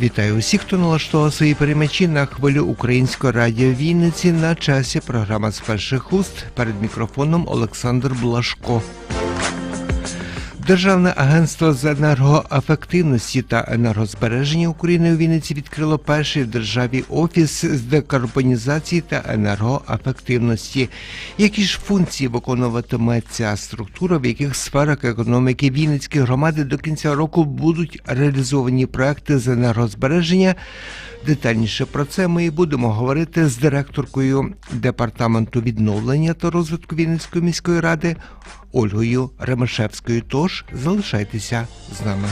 Вітаю усіх, хто налаштував свої перемічі на хвилю українського радіо Вінниці на часі. Програма з перших уст перед мікрофоном Олександр Блашко. Державне агентство з енергоефективності та енергозбереження України у Вінниці відкрило перший в державі офіс з декарбонізації та енергоефективності. Які ж функції виконуватиме ця структура, в яких сферах економіки Вінницької громади до кінця року будуть реалізовані проекти з енергозбереження? Детальніше про це ми і будемо говорити з директоркою департаменту відновлення та розвитку Вінницької міської ради Ольгою Ремешевською. Тож залишайтеся з нами.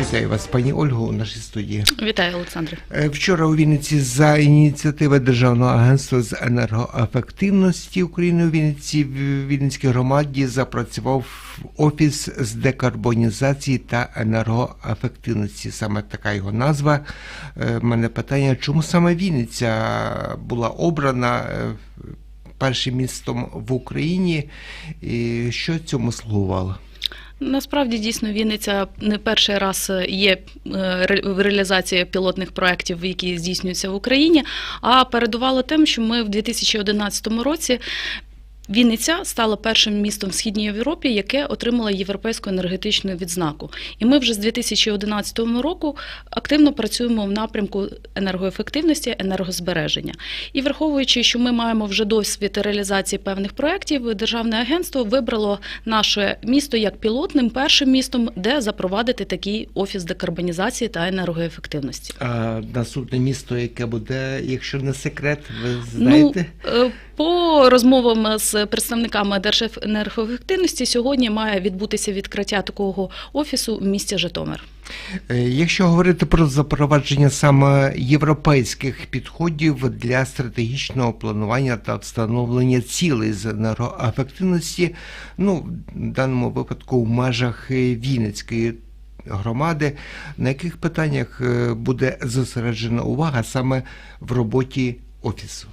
Вітаю вас, пані Ольго, у нашій студії. Вітаю, Олександре. Е, Вчора у Вінниці за ініціативи Державного агентства з енергоефективності України у Вінниці в Вінницькій громаді запрацював офіс з декарбонізації та енергоефективності. Саме така його назва. Е, в мене питання, чому саме Вінниця була обрана е, першим містом в Україні, і що цьому слугувало? Насправді дійсно Вінниця не перший раз є е, в реалізації пілотних проєктів, які здійснюються в Україні. А передувало тим, що ми в 2011 році. Вінниця стала першим містом в східній Європі, яке отримало європейську енергетичну відзнаку. І ми вже з 2011 року активно працюємо в напрямку енергоефективності, енергозбереження. І враховуючи, що ми маємо вже досвід реалізації певних проєктів, державне агентство вибрало наше місто як пілотним першим містом, де запровадити такий офіс декарбонізації та енергоефективності. А наступне місто, яке буде, якщо не секрет, ви знаєте? Ну, по розмовам з представниками Держенергоефективності сьогодні має відбутися відкриття такого офісу в місті Житомир. Е, Якщо говорити про запровадження саме європейських підходів для стратегічного планування та встановлення цілей з енергоефективності, ну в даному випадку в межах Вінницької громади, на яких питаннях е, буде зосереджена увага саме в роботі офісу?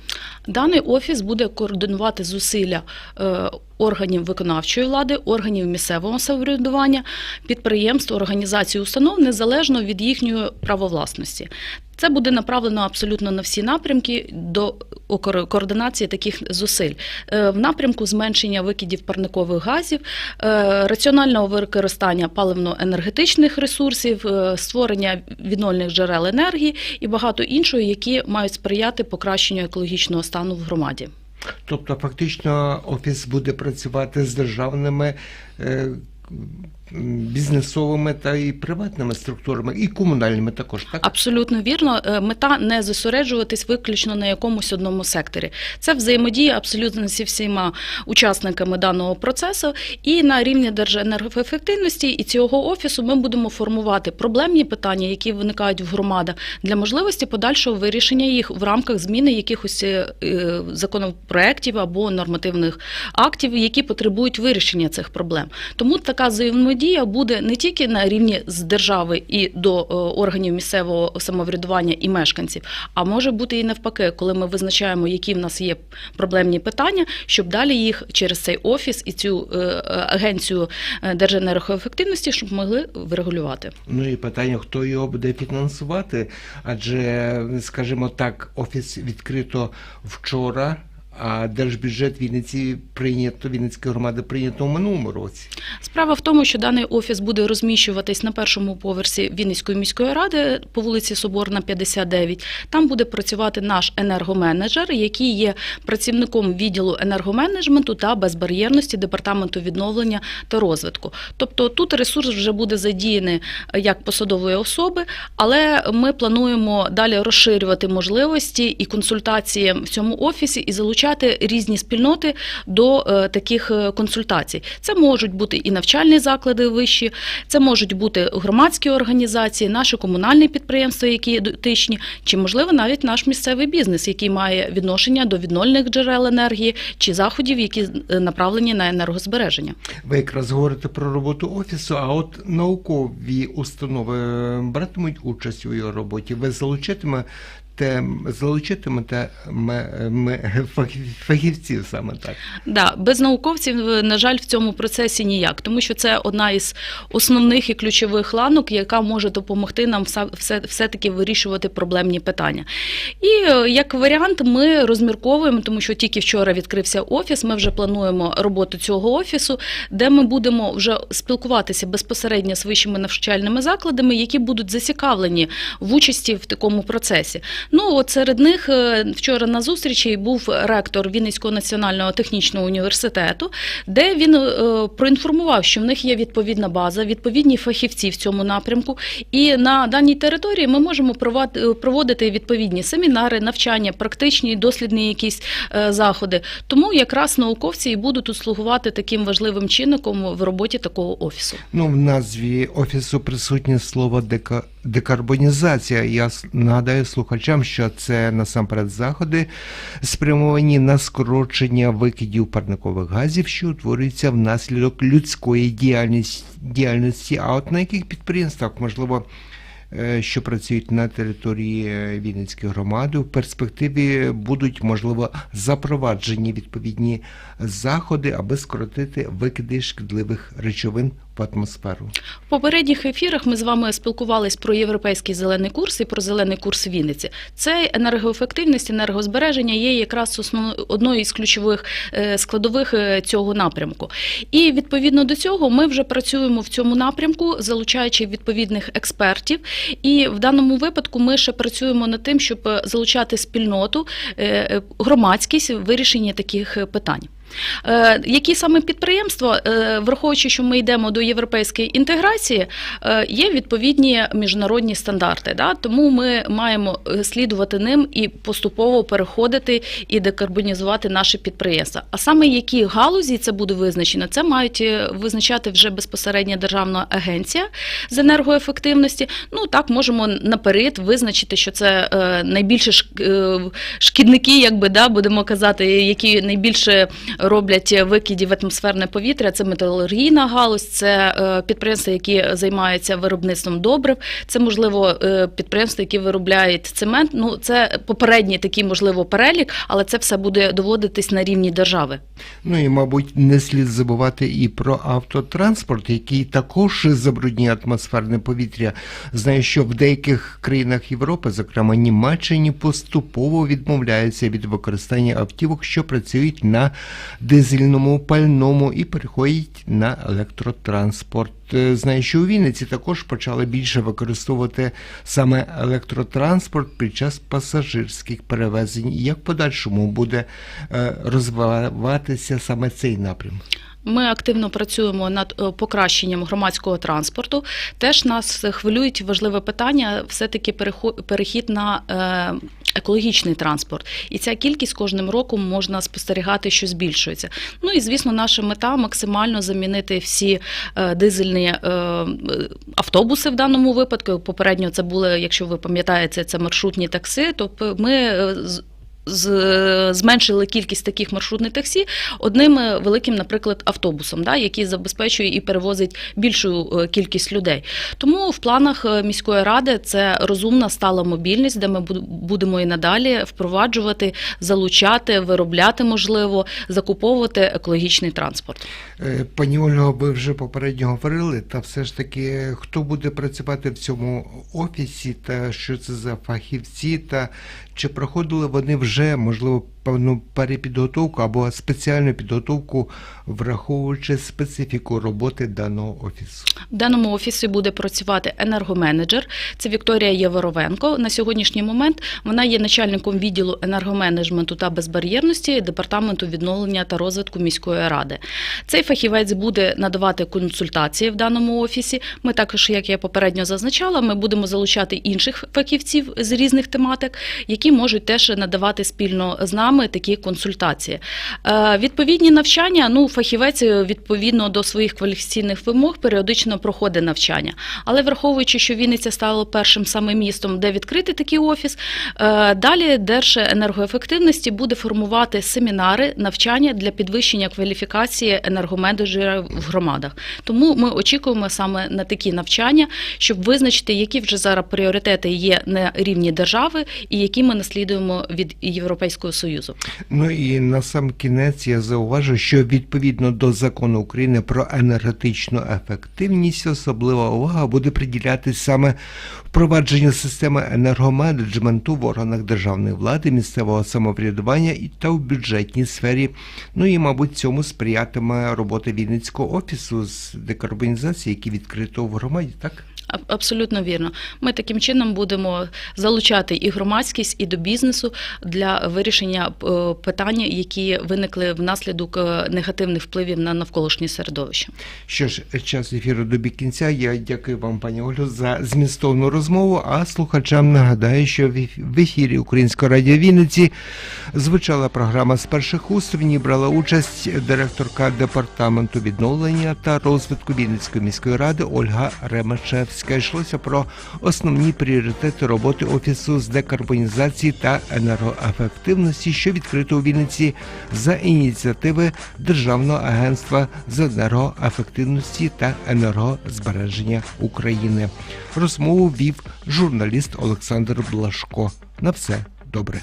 Даний офіс буде координувати зусилля е, органів виконавчої влади, органів місцевого самоврядування, підприємств, організацій, установ незалежно від їхньої правовласності. Це буде направлено абсолютно на всі напрямки до координації таких зусиль Е, в напрямку зменшення викидів парникових газів, е, раціонального використання паливно-енергетичних ресурсів, е, створення відновлених джерел енергії і багато іншого, які мають сприяти покращенню екологічного стану в громаді. Тобто, фактично, офіс буде працювати з державними. Бізнесовими та і приватними структурами, і комунальними також, так? Абсолютно вірно. Е, Мета не зосереджуватись виключно на якомусь одному секторі. Це взаємодія абсолютно зі всіма учасниками даного процесу. І на рівні Держенергоефективності і цього офісу ми будемо формувати проблемні питання, які виникають в громадах, для можливості подальшого вирішення їх в рамках зміни якихось е, е, законопроєктів або нормативних актів, які потребують вирішення цих проблем. Тому така взаємодія буде не тільки на рівні з держави і до е, органів місцевого самоврядування і мешканців, а може бути і навпаки, коли ми визначаємо, які в нас є проблемні питання, щоб далі їх через цей офіс і цю е, агенцію е, Держенергоефективності, щоб могли врегулювати. Ну і питання, хто його буде фінансувати, адже, скажімо так, офіс відкрито вчора, а держбюджет Вінниці прийнято, Вінницької громади прийнято у минулому році. Справа в тому, що даний офіс буде розміщуватись на першому поверсі Вінницької міської ради по вулиці Соборна, 59. Там буде працювати наш енергоменеджер, який є працівником відділу енергоменеджменту та безбар'єрності департаменту відновлення та розвитку. Тобто тут ресурс вже буде задіяний е, як посадової особи, але ми плануємо далі розширювати можливості і консультації в цьому офісі і залучати різні спільноти до е, таких е, консультацій. Це можуть бути і навчальні заклади вищі, це можуть бути громадські організації, наші комунальні підприємства, які дотичні, чи можливо навіть наш місцевий бізнес, який має відношення до відновлених джерел енергії чи заходів, які е, направлені на енергозбереження. Ви якраз говорите про роботу офісу, а от наукові установи братимуть участь у його роботі. Ви залучитимете залучитимете ме- ме- фахівців саме так. Да, без науковців, е, на жаль, в цьому процесі ніяк, тому що це одна із основних і ключових ланок, яка може допомогти нам все, все, все-таки вирішувати проблемні питання. І е, як варіант, ми розмірковуємо, тому що тільки вчора відкрився офіс. Ми вже плануємо роботу цього офісу, де ми будемо вже спілкуватися безпосередньо з вищими навчальними закладами, які будуть зацікавлені в участі в такому процесі. Ну от серед них е, вчора на зустрічі був ректор Вінницького національного технічного університету, де він е, проінформував, що в них є відповідна база, відповідні фахівці в цьому напрямку. І на даній території ми можемо е, проводити відповідні семінари, навчання, практичні дослідні якісь заходи. Тому якраз науковці і будуть тут слугувати таким важливим чинником в роботі такого офісу. Ну, в назві офісу присутнє слово дека... декарбонізація. Я нагадаю слухачам, що це насамперед заходи, спрямовані на скорочення викидів парникових газів, що утворюються внаслідок людської діяльності. діяльності. А от на яких підприємствах, можливо, е, що працюють на території е, Вінницької громади, в перспективі будуть, можливо, запроваджені відповідні заходи, аби скоротити викиди шкідливих речовин в атмосферу. В попередніх ефірах ми з вами спілкувались про європейський зелений курс і про зелений курс Вінниці. Це енергоефективність, енергозбереження є якраз одною із ключових е, складових е, цього напрямку. І відповідно до цього ми вже працюємо в цьому напрямку, залучаючи відповідних експертів. І в даному випадку ми ще працюємо над тим, щоб е, залучати спільноту, громадськість в вирішенні таких питань. Е, Які саме підприємства, е, враховуючи, що ми йдемо до європейської інтеграції, е, є відповідні міжнародні стандарти. Да? Тому ми маємо слідувати ним і поступово переходити і декарбонізувати наші підприємства. А саме які галузі це буде визначено, це мають визначати вже безпосередньо державна агенція з енергоефективності. Ну так можемо наперед визначити, що це найбільше шкідники, якби да, будемо казати, які найбільше роблять викидів в атмосферне повітря. Це металургійна галузь, це е, підприємства, які займаються виробництвом добрив. Це можливо е, підприємства, які виробляють цемент. Ну це попередній такий можливо перелік, але це все буде доводитись на рівні держави. Ну і, мабуть, не слід забувати і про автотранспорт, який також забруднює атмосферне повітря. Знаю, що в деяких країнах Європи, зокрема Німеччині, поступово відмовляються від використання автівок, що працюють на дизельному пальному і переходять на електротранспорт. Е, Знаю, що у Вінниці також почали більше використовувати саме електротранспорт під час пасажирських перевезень. Як в подальшому буде е, розвиватися саме цей напрям? Ми активно працюємо над е, покращенням громадського транспорту. Теж нас хвилюють важливе питання, все-таки перехо- перехід на екологічний транспорт. І ця кількість кожним роком можна спостерігати, що збільшується. Ну і звісно, наша мета максимально замінити всі е, дизельні е, автобуси в даному випадку. Попередньо це були, якщо ви пам'ятаєте, це маршрутні такси. Тобто ми е, зменшили кількість таких маршрутних таксі одним е, великим, наприклад, автобусом, да, який забезпечує і перевозить більшу е, кількість людей. Тому в планах е, міської ради це розумна стала мобільність, де ми будемо і надалі впроваджувати, залучати, виробляти, можливо, закуповувати екологічний транспорт. Пані Ольго, ви вже попередньо говорили, та все ж таки, хто буде працювати в цьому офісі, та що це за фахівці, та чи проходили вони вже, можливо, певну перепідготовку або спеціальну підготовку, враховуючи специфіку роботи даного офісу? В даному офісі буде працювати енергоменеджер. Це Вікторія Єворовенко. На сьогоднішній момент вона є начальником відділу енергоменеджменту та безбар'єрності департаменту відновлення та розвитку міської ради. Цей фахівець буде надавати консультації в даному офісі. Ми також, як я попередньо зазначала, ми будемо залучати інших фахівців з різних тематик, які можуть теж надавати спільно з нами саме такі консультації. Е, Відповідні навчання, ну фахівець е, відповідно до своїх кваліфікаційних вимог періодично проходить навчання. Але враховуючи, що Вінниця стала першим саме містом, де відкрити такий офіс, е, далі Держенергоефективності буде формувати семінари, навчання для підвищення кваліфікації енергоменеджерів в громадах. Тому ми очікуємо саме на такі навчання, щоб визначити, які вже зараз пріоритети є на рівні держави і які ми наслідуємо від Європейського союзу. Ну і на сам кінець я зауважу, що відповідно до закону України про енергетичну ефективність особлива увага буде приділятись саме впровадженню системи енергоменеджменту в органах державної влади, місцевого самоврядування і та в бюджетній сфері. Ну і, мабуть, цьому сприятиме робота Вінницького офісу з декарбонізації, який відкрито в громаді, так? Абсолютно вірно. Ми таким чином будемо залучати і громадськість, і до бізнесу для вирішення е, питань, які виникли внаслідок е, негативних впливів на навколишнє середовище. Що ж, час ефіру добіг кінця. Я дякую вам, пані Олю, за змістовну розмову. А слухачам нагадаю, що в ефірі Українського радіо Вінниці звучала програма з перших уст. В ній брала участь директорка департаменту відновлення та розвитку Вінницької міської ради Ольга Ремешевська. Йшлося про основні пріоритети роботи офісу з декарбонізації та енергоефективності, що відкрито у Вінниці за ініціативи Державного агентства з енергоефективності та енергозбереження України. Розмову вів журналіст Олександр Блашко. На все добре.